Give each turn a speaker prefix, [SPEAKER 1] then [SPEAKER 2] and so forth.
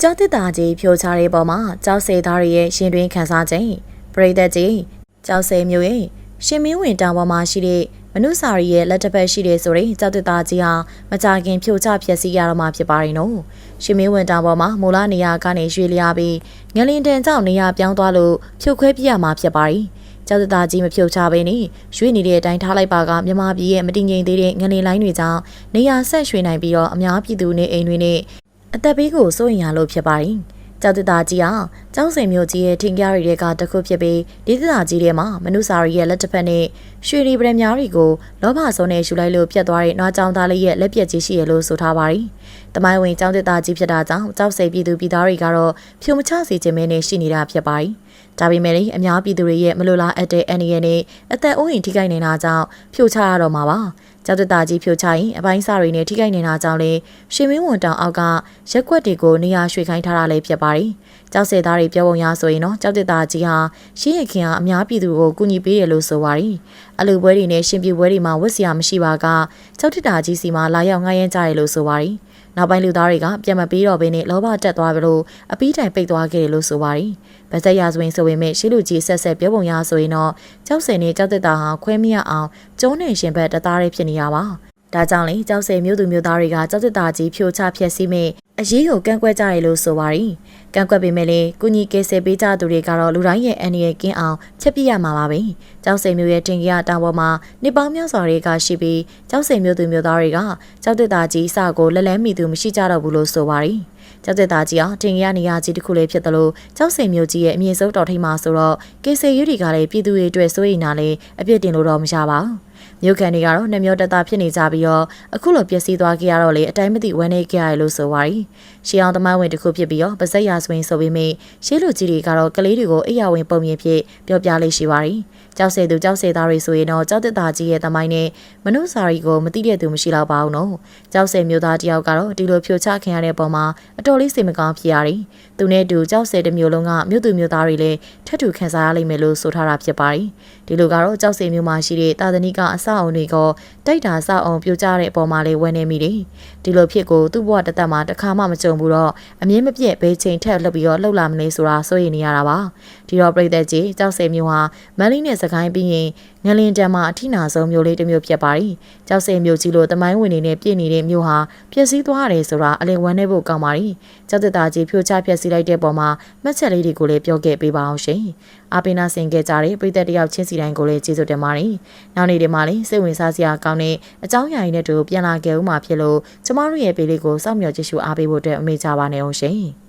[SPEAKER 1] ကြောက်တစ်တာကြီးဖြိုချတဲ့ပေါ်မှာကြောက်စေသားတွေရဲ့ရှင်တွင်းခန်းစားခြင်းပရိသတ်ကြီးကြောက်စေမျိုးရဲ့ရှင်မင်းဝင်တောင်ပေါ်မှာရှိတဲ့မနုစာရီရဲ့လက်တစ်ဖက်ရှိတဲ့ဆိုရင်ကြောက်တစ်တာကြီးဟာမကြခင်ဖြိုချဖျက်ဆီးရတော့မှာဖြစ်ပါရင်နော်ရှင်မင်းဝင်တောင်ပေါ်မှာမူလနေရာကနေရွှေ့လျားပြီးငလင်တန်ကြောင့်နေရာပြောင်းသွားလို့ဖြုတ်ခွဲပြရမှာဖြစ်ပါရင်ကျောက်တသားကြီးမဖြုတ်ချဘဲနဲ့ရွှေ့နေတဲ့အတိုင်းထားလိုက်ပါကမြမပြည်ရဲ့မတည်ငြိမ်သေးတဲ့ငနေလိုင်းတွေကြောင့်နေရာဆက်ရွှေ့နိုင်ပြီးတော့အများပြည်သူနေအိမ်တွေနဲ့ အသက်ဘေးကိုစိုးရင်ရလို့ဖြစ်ပါတယ်။ကျောက်တသားကြီးဟာကျောင်းစင်မျိုးကြီးရဲ့ထင်ကြားတွေကတစ်ခုဖြစ်ပြီးဒီတသားကြီးထဲမှာမနုစာရီရဲ့လက်တစ်ဖက်နဲ့ရွှေရီပရများတွေကိုလောဘဆုံးနဲ့ယူလိုက်လို့ပြတ်သွားတဲ့နွားကြောင်သားလေးရဲ့လက်ပြက်ကြီးရှိရလို့ဆိုထားပါတယ်။တမိုင်းဝင်ကျောင်းတသားကြီးဖြစ်တာကြောင့်ကျောက်စိတ်ပြည်သူပြည်သားတွေကတော့ဖြိုမချစေခြင်းမဲနဲ့ရှိနေတာဖြစ်ပါတယ်။ဒါပေမဲ့လည်းအများပြည်သူတွေရဲ့မလိုလားအပ်တဲ့အန္တရာယ်နဲ့အသက်အိုးအိမ်ထိခိုက်နေတာကြောင့်ဖြိုချရတော့မှာပါ။ ကျောက်တသားကြီးဖြိုချရင်အပိုင်းစားတွေနဲ့ထိခိုက်နေတာကြောင့်လေရှင်မင်းဝန်တောင်အောက်ကရက်ွက်တွေကိုနေရာရွှေ့ခိုင်းထားတာလည်းဖြစ်ပါတယ်။ကျောက်စေသားတွေပြောပုံရဆိုရင်တော့ကျောက်တသားကြီးဟာရှင်းရခင်ကအများပြည်သူကိုကူညီပေးတယ်လို့ဆိုပါတယ်။အလူပွဲတွေနဲ့ရှင်ပြပွဲတွေမှာဝတ်စရာမရှိပါကကျောက်တသားကြီးစီမှာလာရောက်ငှားရမ်းကြရလို့ဆိုပါတယ်။ နောက်ပိုင်းလူသားတွေကပြန်မပေးတော့ဘဲနဲ့လောဘတက်သွားပြီလို့အပီးတိုင်ပိတ်သွားခဲ့တယ်လို့ဆိုပါတယ်။ဗဇက်ရဆိုရင်ဆိုပေမဲ့ရှီလူကြီးဆက်ဆက်ပြောပုံရဆိုရင်တော့ကြောက်စင်နဲ့ကြောက်တက်တာဟာခွဲမရအောင်ကျုံးနေရှင်ဘက်တသားလေးဖြစ်နေရပါ။ ဒါကြောင့်လေကြောက်စင်မျိုးသူမျိုးသားတွေကကြောက်တက်တာကြီးဖြိုချဖျက်ဆီးမဲ့အရေးကိုကန့်ကွက်ကြရလို့ဆိုပါတယ်။ကန့်ကွက်ပေမဲ့လည်းကုညီကေဆယ်ပေးကြသူတွေကတော့လူတိုင်းရဲ့အန္တရာယ်ကင်းအောင်ချက်ပြရမှာပါပဲ။ကြောက်စိမ်မျိုးရဲ့တင်ကြရတောင်ပေါ်မှာနေပေါင်းများစွာတွေကရှိပြီးကြောက်စိမ်မျိုးသူမျိုးသားတွေကကြောက်တက်တာကြီးစကိုလက်လဲမိသူမရှိကြတော့ဘူးလို့ဆိုပါတယ်။ကျောက်သက်သားကြီးအောင်တင်ရနေရကြီးတစ်ခုလေးဖြစ်တယ်လို့ကျောက်စိန်မျိုးကြီးရဲ့အမြင့်ဆုံးတော်ထိပ်မှာဆိုတော့ကေဆေယူတွေကလည်းပြည်သူတွေအတွက်စိုးရိမ်တာလည်းအပြစ်တင်လို့တော့မရပါဘူး မြို့ခံတွေကတော့နှမျိုးတသားဖြစ်နေကြပြီးတော့အခုလိုပျက်စီးသွားကြရတော့လေအတိုင်းမသိဝမ်းနေကြရလို့ဆိုပါရီရှေးအောင်သမိုင်းဝင်တစ်ခုဖြစ်ပြီးတော့ပါဇက်ရာဆွင်ဆိုပေမဲ့ရှေးလူကြီးတွေကတော့ကလေးတွေကိုအိယာဝင်ပုံမြင်ဖြစ်ပြောပြလေးရှိပါရီကြောက်စေသူကြောက်စေသားတွေဆိုရင်တော့ကြောက်တက်သားကြီးရဲ့သမိုင်းနဲ့မနုစာရီကိုမသိတဲ့သူမရှိတော့ပါဘူးနော်ကြောက်စေမျိုးသားတယောက်ကတော့ဒီလိုဖြိုချခင်ရတဲ့ပုံမှာအတော်လေးစိတ်မကောင်းဖြစ်ရတယ်သူနဲ့တူကြောက်စေတဲ့မျိုးလုံးကမြို့သူမျိုးသားတွေလည်းထပ်တူခံစားရလိမ့်မယ်လို့ဆိုထားတာဖြစ်ပါတယ်ဒီလိုကတော့ကြောက်စေမျိုးမှာရှိတဲ့တာသနိကအဆောက်အုံတွေကတိုက်တာဆောက်အောင်ပြိုကျတဲ့အပေါ်မှာလေးဝန်းနေမိတယ်ဒီလိုဖြစ်ကိုသူ့ဘဝတသက်မှာတစ်ခါမှမကြုံဘူးတော့အမြင့်မပြည့်ဘေးချိန်ထက်လှုပ်ပြီးတော့လှုပ်လာမလဲဆိုတာစိုးရိမ်နေရတာပါဒီတော့ပြည်သက်ကြီးကြောက်စေမျိုးဟာမန်လေးနဲ့စကိုင်းပြီးရင်ငလင်တံမှာအထိနာဆုံးမျိုးလေးတစ်မျိုးဖြစ်ပါတယ်။ကြောက်စင်မျိုးကြီးလိုတမိုင်းဝင်နေနဲ့ပြည့်နေတဲ့မျိုးဟာပျက်စီးသွားရတယ်ဆိုတာအလင်ဝမ်းနေဖို့ကောင်းပါတယ်။ကြောက်တက်တာကြီးဖြိုချပျက်စီးလိုက်တဲ့ပုံမှာမှတ်ချက်လေးတွေကိုလည်းပြောခဲ့ပေးပါအောင်ရှင်။အာပင်နာဆင်ခဲ့ကြတဲ့ပြည်သက်တယောက်ချင်းစီတိုင်းကိုလည်းကျေးဇူးတင်ပါတယ်။နောက်နေ့ဒီမှာလည်းစိတ်ဝင်စားစရာကောင်းတဲ့အကြောင်းအရာတွေနဲ့တူပြန်လာခဲ့ဦးမှာဖြစ်လို့ကျမတို့ရဲ့ပေလေးကိုစောင့်မျှော်ကြည့်ရှုအားပေးဖို့အတွက်အမေချပါနေအောင်ရှင်။